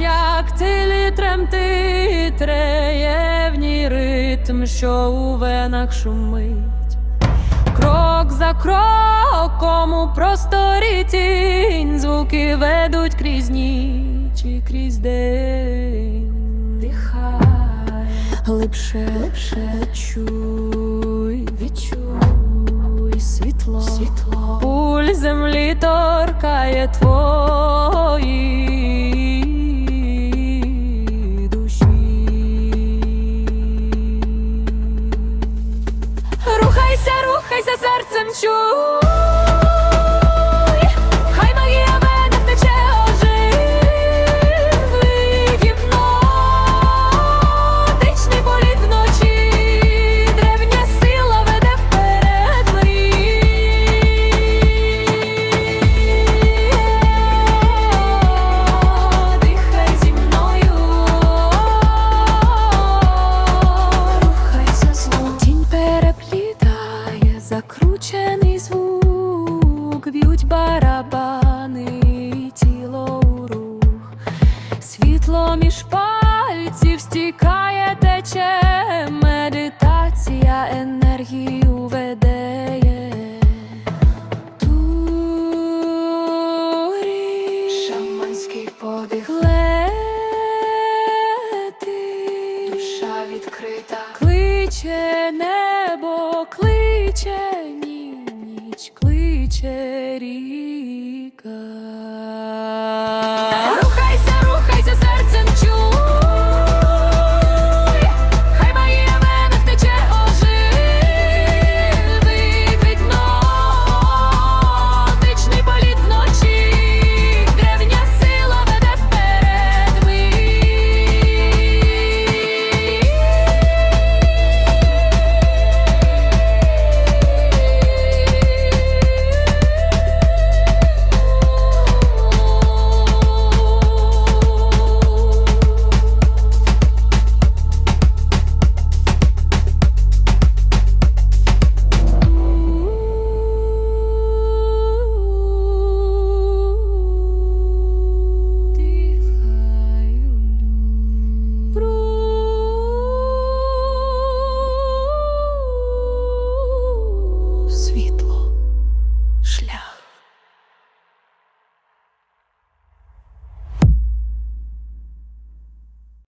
як цілі тремти, треєвній ритм, що у венах шумить. Крок за кроком у просторі тінь, звуки ведуть крізь ніч і крізь день. Дихай глибше, глибше чуй, відчуй світло, світло. Пуль землі торкає твої and true. стікає тече, медитація енергію ведеє. Турі, шаманський подих душа відкрита, кличе небо, кличе ні, ніч, кличе.